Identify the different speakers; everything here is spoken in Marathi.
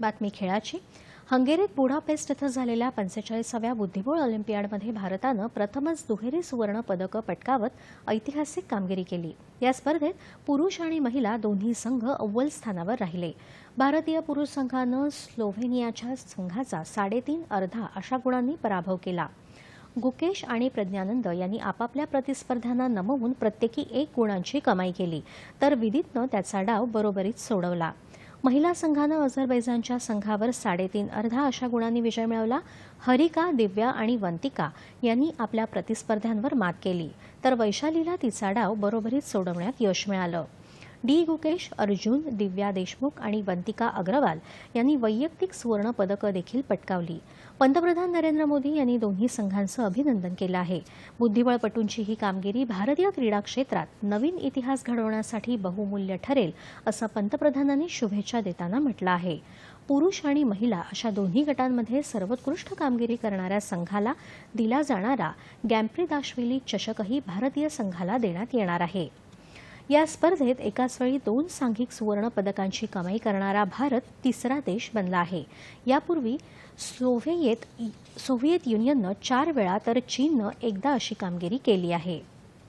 Speaker 1: बातमी खेळाची. हंगेरीत बुडापेस्ट इथं झालेल्या पंचेचाळीसाव्या बुद्धिबळ ऑलिम्पियाडमध्ये भारतानं प्रथमच दुहेरी सुवर्ण पदकं पटकावत ऐतिहासिक कामगिरी केली. या स्पर्धेत पुरुष आणि महिला दोन्ही संघ अव्वल स्थानावर राहिले. भारतीय पुरुष संघानं स्लोव्हेनियाच्या संघाचा साडेतीन अर्धा अशा गुणांनी पराभव केला. गुकेश आणि प्रज्ञानंद यांनी आपापल्या प्रतिस्पर्ध्यांना नमवून प्रत्येकी एक गुणांची कमाई केली तर विदितनं त्याचा डाव बरोबरीत सोडवला. महिला संघानं अझरबैजानच्या संघावर साडेतीन अर्धा अशा गुणांनी विजय मिळवला. हरिका दिव्या आणि वंतिका यांनी आपल्या प्रतिस्पर्ध्यांवर मात केली. तर वैशालीला तिचा डाव बरोबरीत सोडवण्यात यश मिळालं. डी गुकेश अर्जुन दिव्या देशमुख आणि वंतिका अग्रवाल यांनी वैयक्तिक सुवर्ण पदकं देखील पटकावली. पंतप्रधान नरेंद्र मोदी यांनी दोन्ही संघांचं अभिनंदन केलं आहे. बुद्धिबळपटूंची ही कामगिरी भारतीय क्रीडा क्षेत्रात नवीन इतिहास घडवण्यासाठी बहुमूल्य ठरेल असं पंतप्रधानांनी शुभेच्छा देताना म्हटलं आहे. पुरुष आणि महिला अशा दोन्ही गटांमध्ये सर्वोत्कृष्ट कामगिरी करणाऱ्या संघाला दिला जाणारा गॅम्प्री चषकही भारतीय संघाला देण्यात येणार आहे. या स्पर्धेत एकाच वेळी दोन सांघिक सुवर्ण पदकांची कमाई करणारा भारत तिसरा देश बनला आहे. यापूर्वी सोव्हिएत सोव्हिएत युनियननं चार वेळा तर चीननं एकदा अशी कामगिरी केली आहे.